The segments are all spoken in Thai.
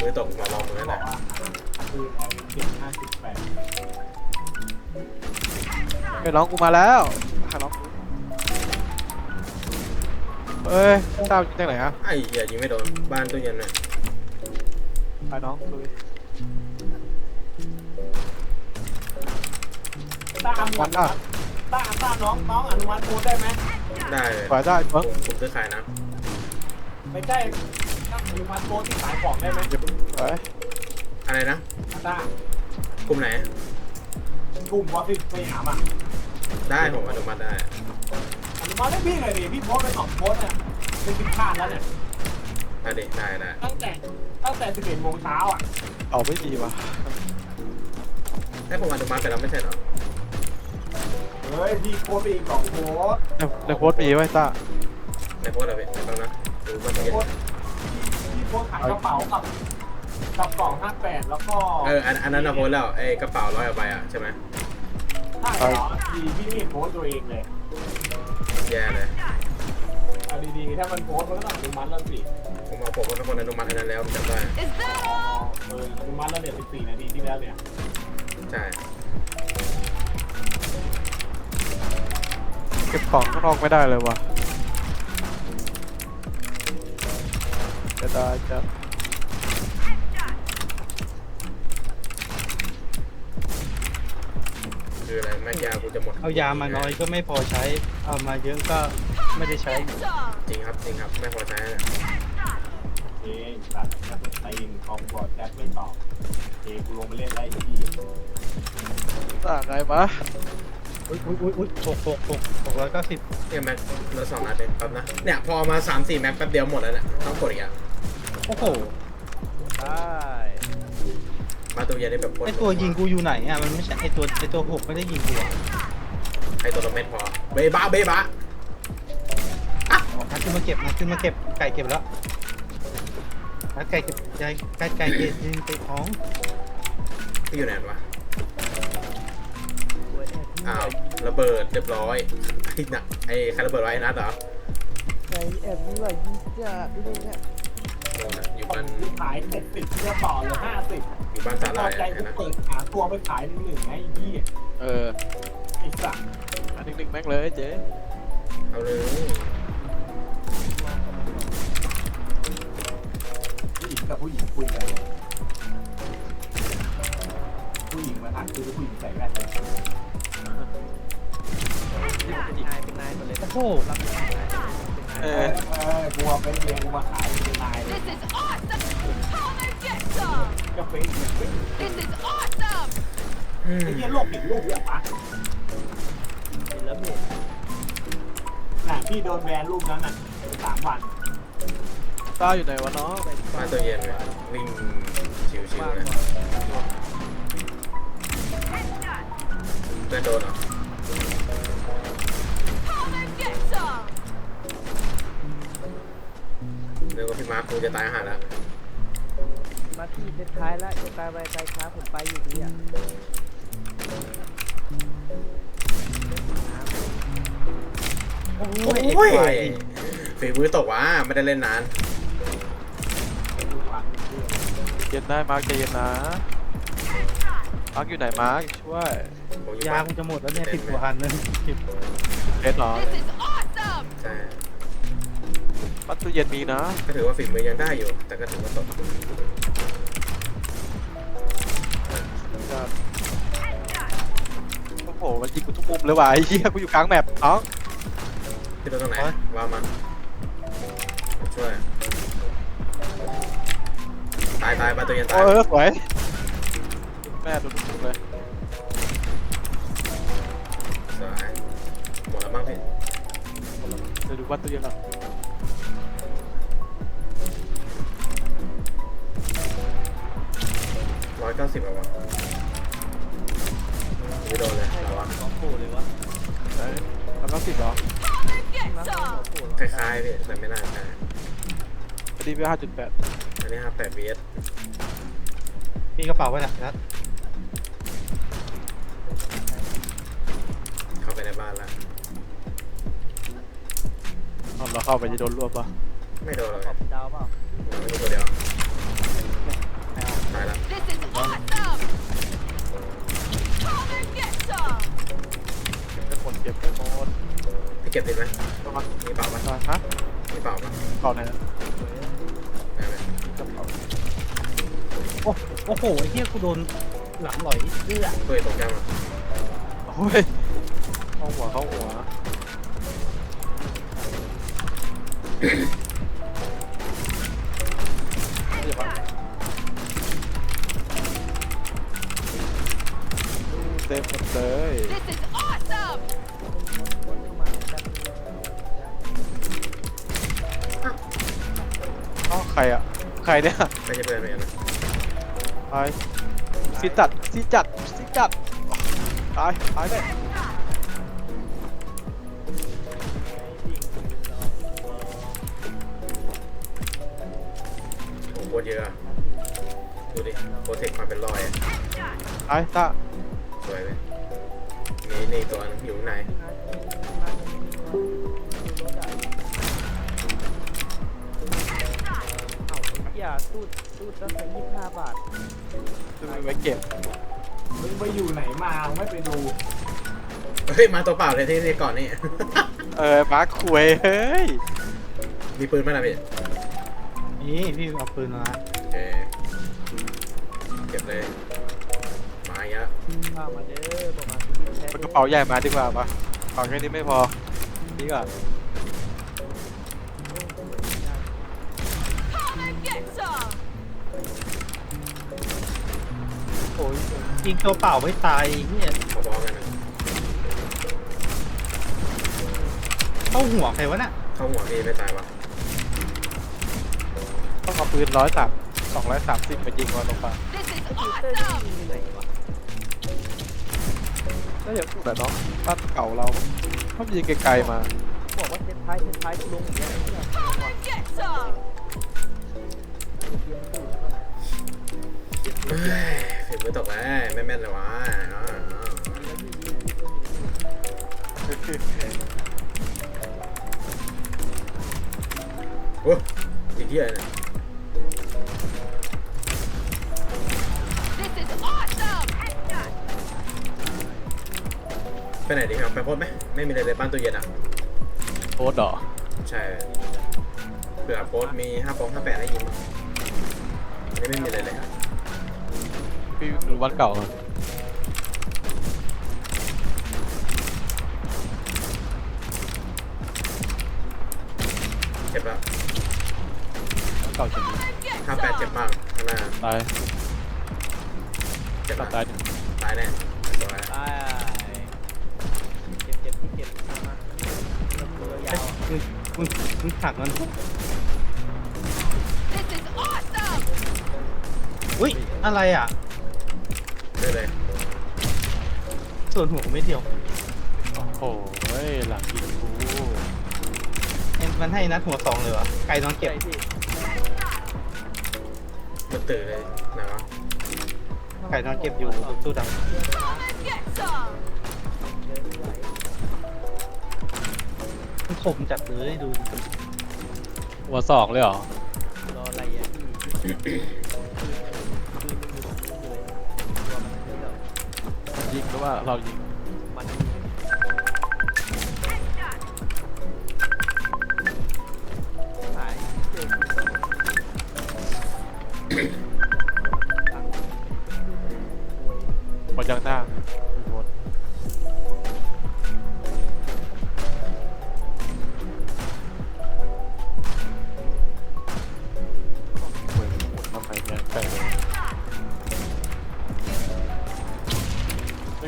มือตกมาลองมือเขานั่นบแหอกละว่าปืนไอ้เจ็ดห้าสิบแปดเฮ้ยน้องกูมาแล้วหาน้องกูเฮ้ยเต้ายิงจากไหนอะไอ้เหี้ยยิงไม่โดนบ้านตู้เย็นน่ะไปน้องลุยต้าอนุมัติต้าต้าน้องน้องอนุมัติโค้ดได้ไหมได้เลยขวาได้ผมั้งมผมซื้อขายนะไม่ใช่ ต้าอนุมัติโค้ดที่ขายของได้ไหมไปอะไรนะต้ากลุ่มไหน กลุ่มว่าพี่ไปหามาได้ผมอนุมัติได้อนุมัติให้พี่หน่อยดิพี่โพสต์ไปสองโพสต์เนี่ยเป็นสิบพลาดแล้วเนี่ยได้ดิได้ได้ตั้งแต่ตั้งแต่สิบเอ็ดโมงเช้าอะเอาไม่ดีว่ะให้ผมอนุมัติไปแล้วไม่ใช่เหรอเฮ้ยพี่โพสต์ไปอีกสองโพสต์ในในโพสต์มีไว้ต้าในโพสต์อะไรในบ้างนะดูบ้านตู้เย็นโพส ต์พี่โพสต์ขายกระเป๋ากับกับกล่องห้าแปดแล้วก็เอออันอันนั้นนะโพสต์แล้วไอ้กระเป๋าร้อยกว่าใบอะใช่ไหมใช่เหรอพี่พี่นี่โพสต์ตัวเองเลยแย่เลยเอาดีๆถ้ามันโพสต์มันก็ต้องอนุมัติแล้วสิผมเอาผมเป็นคนอนุมัติอันนั้นแล้วจำได้ Is that all? เอออนุมัติแล้วเนี่ย14นาทีที่แล้วเนี่ยใช่เก็บของข้างนอกไม่ได้เลยว่ะ จะได้จะคืออะไรแม่ยากูจะหมดเอายามาน้อยก็ไม่พอใช้ เอามาเยอะก็ไม่ได้ใช้ Get some! จริงครับจริงครับไม่พอใช้นะเอ๊ะตัดนักดนตรีคอมบอร์ดแจ็คไม่ตอบเอ๊ะกูลงไปเล่นไล่ที่ต่างไงปะอุ้ยอุ้ยอุ้ยอุ้ยหกหกหกหกร้อยเก้าสิบเนี่ยแม็กเหลือสองนัดเองแป๊บนะเนี่ยพอมาสามสี่แม็กแป๊บเดียวหมดแล้วเนี่ยต้องกดอีกอะ โอ้โหได้มาตัวเย็นได้แบบคนไอตัวยิงกูอยู่ไหนอะมันไม่ใช่ไอตัวไอตัวหกไม่ได้ยิงกูอะให้ตัวละเม็ดพอ เบบ้าเบบ้านัดขึ้นมาเก็บนัดขึ้นมาเก็บไก่เก็บแล้วนัดไก่เก็บไก่ไก่ไก่เก็บยิงไปของที่อยู่ไหนวะ อ้าวระเบิดเรียบร้อยไอ้น่ะไอ้ใครระเบิดไว้ไอ้นัดเหรอไอแอบนี่ว่ายิงจัดเลยเนี่ย โน่นน่ะอยู่บ้านขายเจ็ดสิบเพื่อต่อเลยห้าสิบอยู่บ้านสาพหร่าอยใจอะกูนะเปิดหาตัวไปขายหนึ่งหนึ่งไอ้ยี่เออไอ้สัตว์อันหนึ่งหนึ่งแม็กเลยเจ๊เอาเลยผู้หญิงกับผู้หญิงคุยกันผู้หญิงมาทักคือผู้หญิงใส่แว่นเลยนายเป็นนายตัวเล็กโอ้โห เออกูเอาไปเรียนกูมาขายเป็นนายเลย This is awesome! Come and get some! ก็เฟซบุ๊ก This is awesome! อืมไอ้เหี้ยโลกเห็นรูปอย่างปะแล้วเม็ดน่ะพี่โดนแบนรูปนั้นน่ะสามวันต้าอยู่ไหนวะน้องมาตัวเย็นเลยวิ่งชิวๆนะเพื่อนโดนเหรอ เรื่องว่าพี่มาร์คกูจะตายห่าแล้วมาที่เซตท้ายแล้วจะตายไปไกลครับผมไปอยู่ดีอะโอ้โอ้ยไอ้ยควายฝีมือตกว่ะไม่ได้เล่นนานเย็นได้มาร์กใจเย็นนะ มาร์กอยู่ไหนมาร์กช่วยผมอยู่ยาบ้าน กูจะหมดแล้วเนี่ยสิบกว่าอันเลยสิบเล่นเหรอ This is awesome! ใช่ ปัตตู้เย็นมีนะ ก็ถือว่าฝีมือยังได้อยู่ แต่ก็ถือว่าตกจะโอ้โห มันยิงกูทุกมุมเลยว่ะไอ้เหี้ยกูอยู่กลางแมปน้องพี่ตัวตรงไหนวางมาช่วย ตายตายมาตัวเย็นตาย เออสวย แม่โดนทุกเลยสวยหมดแล้วมั้งพี่เดี๋ยวดูวัดตู้เย็นก่อน ร้อยเก้าสิบแล้ววะไม่โดนเลยระวังของโผล่เลยวะไหนแล้วก็สิบเหรอ Come and get some! คล้ายๆพี่แต่ไม่น่าใช่อันนี้เป็นห้าจุดแปดอันนี้ห้าแปดเวสมีกระเป๋าไว้นะนัดเข้าไปในบ้านแล้วเราเข้าไปจะโดนรวบปะไม่โดนหรอกขอบดาวเปล่าไม่โดนตัวเดียว เก็บติดไหมประมาณมีเปล่าปะฮะมีเปล่าปะก่อนไหนนะได้ไหมกระเป๋าโอ้โอ้โหไอ้เหี้ยกูโดนหลังหลอยเลือดเฮ้ยตกใจมาโอ้ยเข้าหัวเข้าหัว อ้าใครอะ ใครเนี่ยไม่ใช่เพื่อนไม่ใช่นะตายสิจัดสิจัดสิจัดตายตายเลยโอ้โหโคตรเยอะอะดูดิโปรเทคความเป็นรอยอะตายตาสวยเลยนี่นี่ตัวนึงอยู่ข้างใน ไอ้เหี้ยตู้ตู้ตั้งแต่ยี่สิบห้าบาทจะไปไว้เก็บมึงไปอยู่ไหนมาไม่ไปดูเฮ้ยมาตัวเปล่าเลยที่ที่ก่อนนี่ เออมาร์คคุยเฮ้ยมีปืนไหมล่ะพี่นี่พี่เอาปืนมาโอเคเก็บเลยมาอีกแล้วข้าวมาเด้อบอกมาที่แท้มันกระเป๋าใหญ่มาดีกว่าปะกระเป๋าแค่นี้ไม่พอนี่ก่อน โอ้ยยิงตัวเปล่าไม่ตายไอ้เหี้ยพอๆกันนะเข้าหัวใครวะน่ะเข้าหัวพี่ไม่ตายวะต้องเอาปืนร้อยสามสองร้อยสามสิบมายิงมันลงไป This is ฟิลเตอร์ awesome! ที่มีไหนวะก็อย่างถูกแหละเนาะบ้านเก่าเราเขายิงไกลๆมา บอกว่าเซตท้ายเซตท้ายกูลงอย่างเงี้ยไฝีมือตกแล้วไม่แม่นเลยวะอ้าวอ้าวแล้วที่ยิงกูก็มีโอ้อีกที่อะไรเนี่ย This is awesome! ไปไหนดีครับ ไปโพสไหมไม่มีอะไรเลยบ้านตู้เย็นอะโอ๊ตเหรอใช่เผื่อโพสมีห้าปองห้าแปดให้ยิงมั้งอันนี้ไม่มีอะไรเลย พี่ดูบ้านเก่าอะเจ็บแล้วบ้านเก่าจริง Come and get ห้าแปดเจ็บ some! มากข้างหน้าตายเจ็บตาแล้ยวตายดิตายแน่สวยตายเก็บเก็บที่เก็บมามาตัวยาวมึงมึงมึงผลักมัน This is awesome! อุ้ยอะไรอะ ได้เลยส่วนหัวกูไม่เดียวโอ้โหเฮ้ยหลังยิงกูเอ็นมันให้นัดหัวสองเลยวะไก่นอนเก็บไอ้ที่มันตื่นเลยไหนวะไก่นอนเก็บอยู่บนตู้ด Come and get some! เดินไม่ไหวำมันคมจัดเลยดูดิหัวสองเลยเหรอรออะไรอะ ว่าเรายิง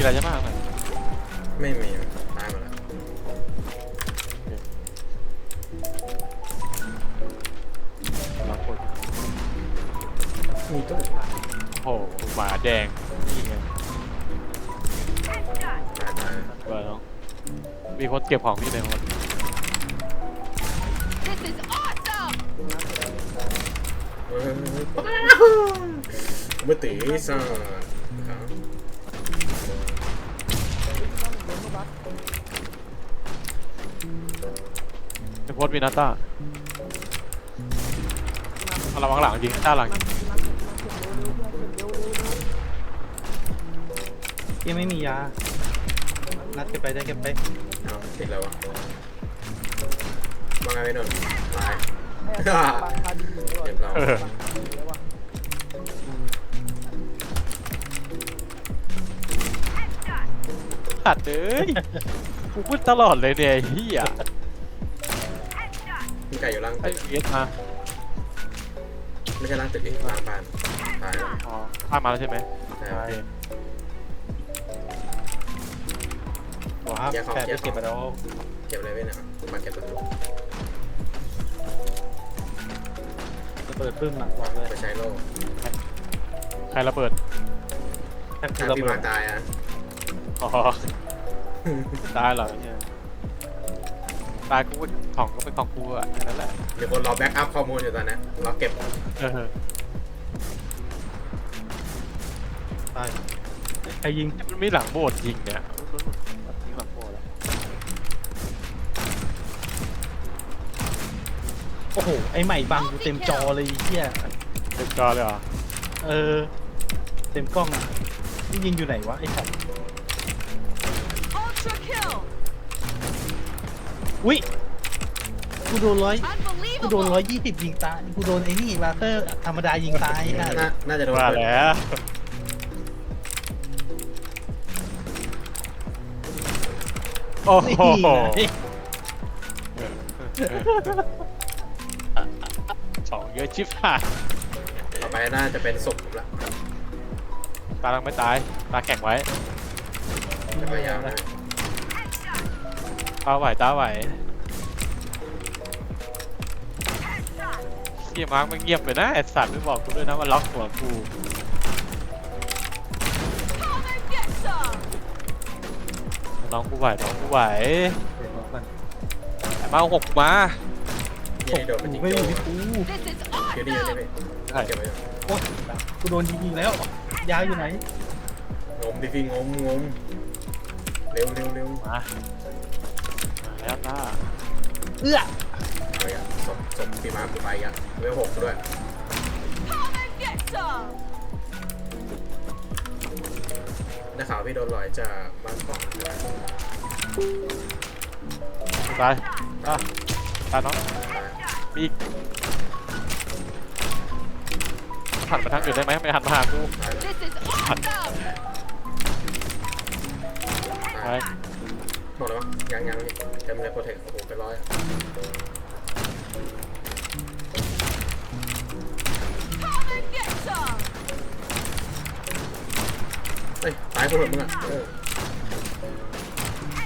ม่มีอะไรจะมากเลยไม่มีตายหมดแล้วบางคนมีตู้โอ้โหหมาแดงนี่ไงตายตายเบอร์น้องมีคนเก็บของพี่ในรถ This is awesome! เฮ้ยมือตีซ่าครับในโพสต์มีนาต้าเอาระวังหลังยิงด้านหลังยิงยังไม่มียา นัดเก็บไปได้เก็บไปเอาติดแล้ววะว่าไงไม่นนท์ตายไอ้อาจารย์บางคาดีเลยว่ะเรียบร้อยเออบางคาดีแล้วว่ะขัดเลยกูพูดตลอดเลยเนี่ยไอ้เฮีย มีไก่อยู่ล่างไอ้ตึกเอสมาไม่ใช่ล่างตึกดิล่างบ้านตายแล้วอ๋อข้ามมาแล้วใช่ไหมใช่โอเคว้าวแปดไปเก็บมาแล้วเก็บอะไรไว้นะครับมาเก็บประตูระเบิดปึ้มอะบอกเลยไปใช้โล่ใครระเบิดแทบถ้าระพี่เบิมาดตายอะอ๋อได้เหรอเนี่ย ตายกูก็ของก็เป็นของกูอะแค่นั้นแหละ มีคนรอแบ็กอัพข้อมูลอยู่ตอนนี้รอเก็บเออตายใครยิงมันมีหลังโบสถ์ยิงเนี่ยมันยิงหลังโบสถ์อะโอ้โห ไอใหม่บังกูเต็มจอเลยไอ้เฮียเต็มจอเลยเหรอเออ เต็มกล้องอะนี่ยิงอยู่ไหนวะไอ้สัตว์ อุ้ยกูโดนร้อยกูโดนร้อย Unbelievable. ยี่สิบยิงตายกูโดนไอ้นี่ลาเตอร์ธรรมดายิงตายค่ะน่าน่าจะโดนว่าเปิดแล้วโอ้นี่โหไงสองเยอะชิบหายต่อไปน่าจะเป็นศพผมละตาลังไม่ตาย ตาแข็งไว้จะพยายามนะตาไหวตาไหวเฮียมาร์กมันเงียบไปนะไอสัตว์ไม่บอกกูด้วยนะว่าล็อกหัวกู Come and get some. น้องกูไหวน้องกูไหวเดี๋ยวบอกก่อนไอ้มาเอาหกมายี่นี่โดนเป็นกูจิงไม่อโจ้ยู่ที่กู This is เดี๋ยวนี้เดี๋ยว awesome. นี้ใช่เก็บไว้โอ๊ยกูโดนยิงอีกแล้วยาวอยู่ไหนงมดิพี่งมงมเร็วเร็วเร็วมา มาแล้วตาเอื้อไปอะศพศพพี่มาร์คกูไปอะเวลหกด้วย Come and get some. ได้ข่าวพี่โดนลอยจากบ้านกล่องใช่ไหมตายตาตาน้องตายมีอีกหันมาทางอื่นได้ไหมไม่หันมาหากูตายแล้ว This is awesome. ตายไป หมดแล้วมั้งยังยังนี่เต็มเลยโปรเทคโอ้โหเป็นร้อยอะ Come and get some. เฮ้ยตายคนหมดมึงอะเออ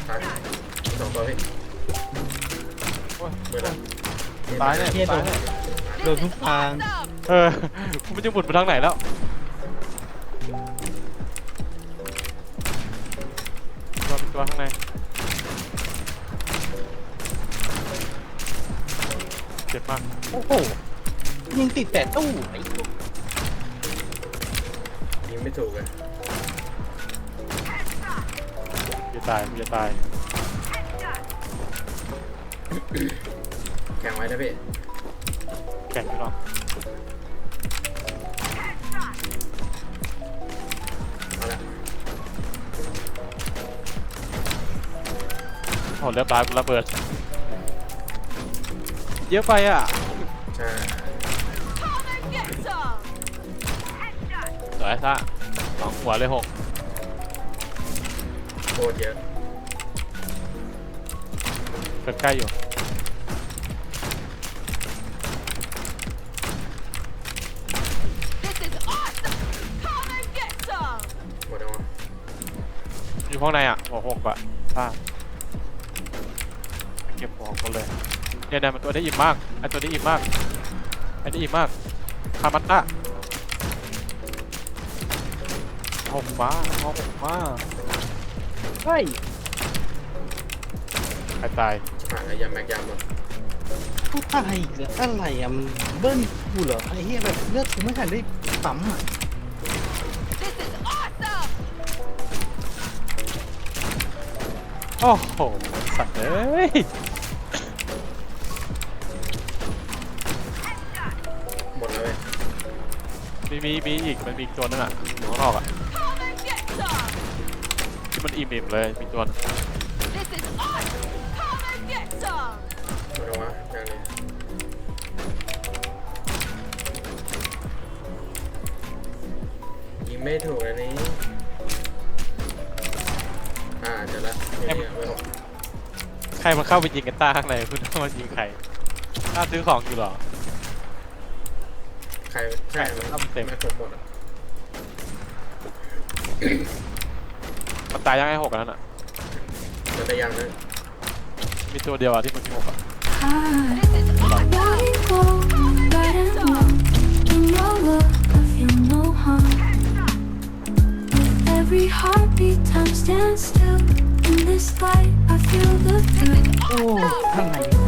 ตายสองตัวพี่โอ้ยเมื่อไหร่ตายเนี่ยเฮียโดตายนเนี่ยโดน This ทุ is กทาง awesome. เออกูไม่จะหมุนไปทางไหนแล้วตัวเป็นตัวข้างใน โอ้โหยิงติดแต่ตู้ไอ้ยิงไม่ถูกเลยกูจะตายกูจะตายแข่งไว้นะพี่แข่งอยู่เนาะเอาละโหเรียบร้อยกูระเบิด เยอะไปอะ ใช่ Come and get some. สวยซะสองหัวเลยหกโคตรเยอะเกินใกล้อยู่ This is awesome. Come and get some. หมดแล้วมั้งอยู่ข้างในอะ หัวหกอะพลาดเก็บหัวคนเลยเนี่ยเนี่ยมันตัวได้อิ่มมากไอตัวได้อิ่มมากไอได้อิ่มมากคามันตะหกมาหกมาเฮ้ยใครตายผ่านอะไรยำแม็กยำหมดกูตายอีกแล้วอะไรอะมึงเบิ้ลกูเหรอไอ้เหี้ยแบบเลือดกูไม่ทันได้ปั๊มอะ This is awesome. โอ้โหสัตว์เอ้ย มีมีมีอีกมันมีอีกตัวนึงอะอยู่ข้างนอกอะ Come and get some. ที่มันอิ่มๆเลยมีตัวนึง This is awesome. Come and get some. มาดูวะอย่างนี้ยิงไม่ถูกอันนี้ อ่าเจอละนี่เนี่ยไม่หกใครมาเข้าไปยิงกันต้าข้างในคุณต้องมายิงใครต้าซื้อของอยู่เหรอ ใครใครมันเต็มหมดอะมันตายยังไงหกอันนั้นอะ มัได้ยังนะมีตัวเดียวอะที่มันมีหกอะ Every งหโอ้ข้างใน